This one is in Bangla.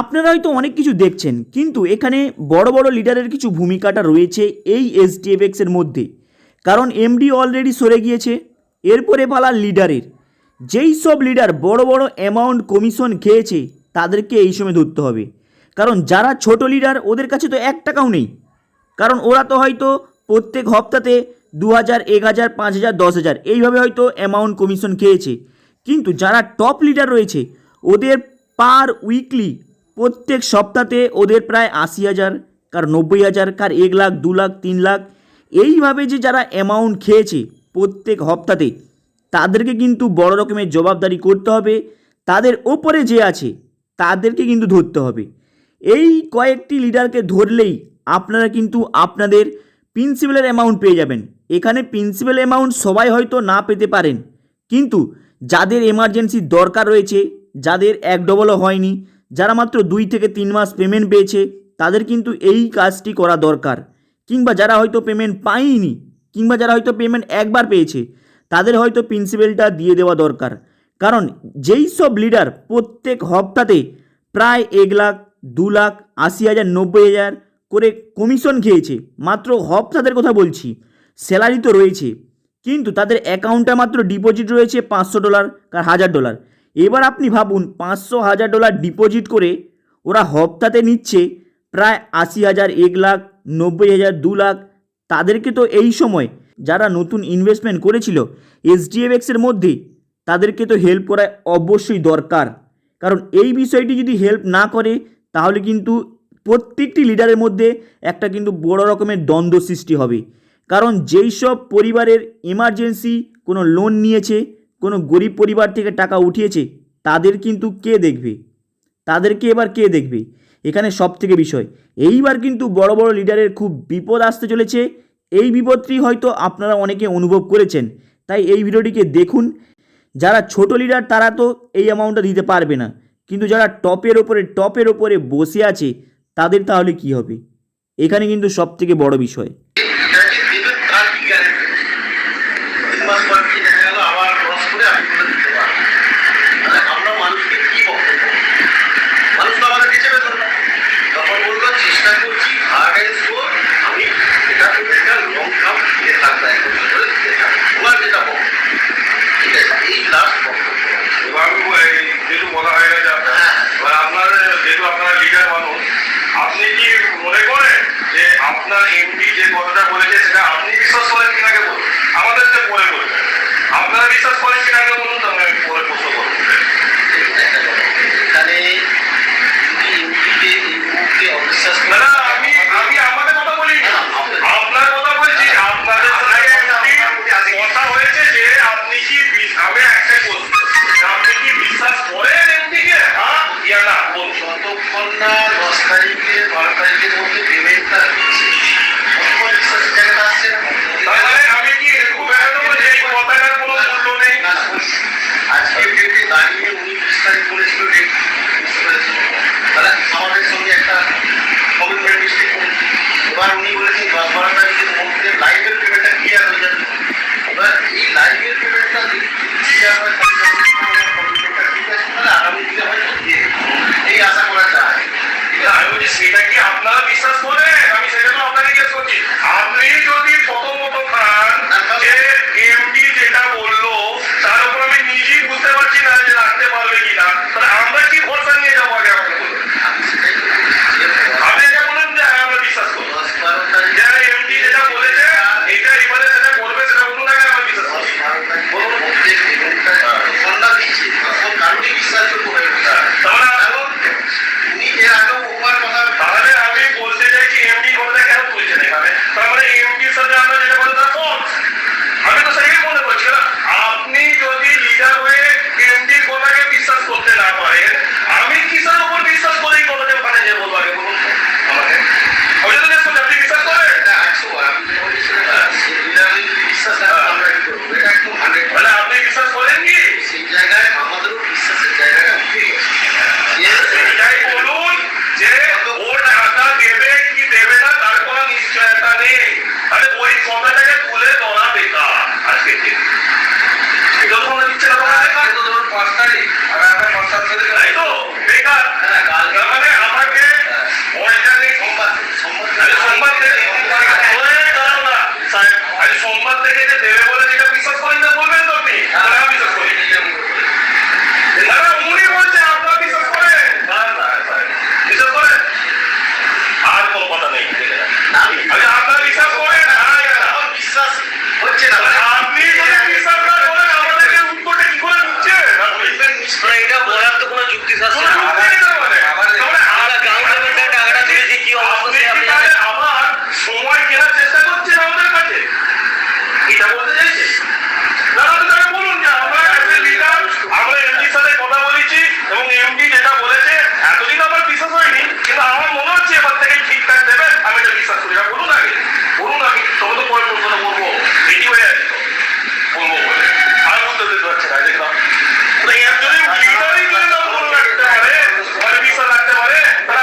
আপনারা হয়তো অনেক কিছু দেখছেন, কিন্তু এখানে বড় বড় লিডারের কিছু ভূমিকাটা রয়েছে এই এস এসডিএফএক্সের মধ্যে। কারণ এমডি অলরেডি সরে গিয়েছে, এরপরে পালা লিডারের। যেই সব লিডার বড় বড় অ্যামাউন্ট কমিশন খেয়েছে, তাদেরকে এই সময় ধরতে হবে। কারণ যারা ছোট লিডার, ওদের কাছে তো এক টাকাও নেই। কারণ ওরা তো হয়তো প্রত্যেক হপ্তাতে দু হাজার এক হাজার পাঁচ হাজার দশ হাজার এইভাবে হয়তো অ্যামাউন্ট কমিশন খেয়েছে। কিন্তু যারা টপ লিডার রয়েছে, ওদের পার উইকলি প্রত্যেক সপ্তাহে ওদের প্রায় আশি হাজার, কার নব্বই হাজার, কার এক লাখ, দু লাখ, তিন লাখ। এইভাবে যে যারা অ্যামাউন্ট খেয়েছে প্রত্যেক হপ্তাতে তাদেরকে কিন্তু বড় রকমের জবাবদারি করতে হবে। তাদের ওপরে যে আছে, তাদেরকে কিন্তু ধরতে হবে। এই কয়েকটি লিডারকে ধরলেই আপনারা কিন্তু আপনাদের প্রিন্সিপালের অ্যামাউন্ট পেয়ে যাবেন। এখানে প্রিন্সিপাল অ্যামাউন্ট সবাই হয়তো না পেতে পারেন। কিন্তু যাদের এমার্জেন্সি দরকার রয়েছে, যাদের এক ডবলও হয়নি যারা মাত্র দুই থেকে তিন মাস পেমেন্ট পেয়েছে, তাদের কিন্তু এই কাজটি করা দরকার। কিংবা যারা হয়তো পেমেন্ট পায়নি, কিংবা যারা হয়তো পেমেন্ট একবার পেয়েছে, তাদের হয়তো প্রিন্সিপালটা দিয়ে দেওয়া দরকার। কারণ যেই সব লিডার প্রত্যেক হপ্তাতে প্রায় এক লাখ, দু লাখ, আশি হাজার, নব্বই হাজার করে কমিশন খেয়েছে। মাত্র হপ্তাদের কথা বলছি স্যালারি তো রয়েছে, কিন্তু তাদের অ্যাকাউন্টে মাত্র ডিপোজিট রয়েছে পাঁচশো ডলার আর হাজার ডলার এবার আপনি ভাবুন, পাঁচশো হাজার ডলার ডিপোজিট করে ওরা হপ্তাতে নিচ্ছে প্রায় আশি হাজার, এক লাখ, নব্বই হাজার, দু লাখ। তাদেরকে তো এই সময় যারা নতুন ইনভেস্টমেন্ট করেছিল এসডিএফএক্সের মধ্যে তাদেরকে তো হেল্প করা অবশ্যই দরকার। কারণ এই বিষয়টি যদি হেল্প না করে, তাহলে কিন্তু প্রত্যেকটি লিডারের মধ্যে একটা কিন্তু বড় রকমের দ্বন্দ্ব সৃষ্টি হবে। কারণ যেই সব পরিবারের এমার্জেন্সি কোনো লোন নিয়েছে কোনো গরিব পরিবার থেকে টাকা উঠিয়েছে, তাদের কিন্তু কে দেখবে? তাদেরকে এবার কে দেখবে? এখানে সব থেকে বিষয়। এইবার কিন্তু বড় বড় লিডারের খুব বিপদ আসতে চলেছে। এই বিপদটি হয়তো আপনারা অনেকে অনুভব করেছেন। তাই এই ভিডিওটিকে দেখুন। যারা ছোট লিডার, তারা তো এই অ্যামাউন্টটা দিতে পারবে না। কিন্তু যারা টপের ওপরে টপের ওপরে বসে আছে, তাদের তাহলে কি হবে? এখানে কিন্তু সব থেকে বড় বিষয় যাকে দেবেন তার কি গ্যারেন্টি তিন মাস পর কি দেখা গেল আবার লস করে আমি করে দিতে পারব মানে আমরা মানুষকে কি বক্তব্য মানুষ তো আমাদের হিসেবে ধরবে তখন বলল চেষ্টা করছি হার্ড অ্যান্ড স্কোর আমি এটা করে একটা লং টার্ম দিয়ে থাকব এক বছর ধরে দিতে থাকব তোমার যেটা বক্তব্য ঠিক আছে এই লাস্ট বক্তব্য এবার আমি এই যেহেতু বলা হয়ে গেছে আপনার হ্যাঁ। এবার আপনার যেহেতু আপনারা লিডার মানুষ আপনি কি মনে করেন যে আপনার এমপি যে কথাটা বলেছে, সেটা আপনি বিশ্বাস করেন কিনাকে বলুন? আমাদেরকে পরে বলবেন আপনারা বিশ্বাস করেন কিনাকে বলুন? যতক্ষণ না দশ তারিখে বারো তারিখের মধ্যে পেমেন্টটা দিচ্ছে ততক্ষণ 哪里有地方？নেই তাহলে ওই ক্ষমতাটা হচ্ছে না। মানে আপনি যদি সরকার বলেন আমাদেরকে উত্তরটা কি করে দিচ্ছে এটা বলার তো কোনো যুক্তি থাকছে না। আমরা গ্রাউন্ড টাকাটা দিয়েছি কি অবস্থা আপনি করতে পারে তারা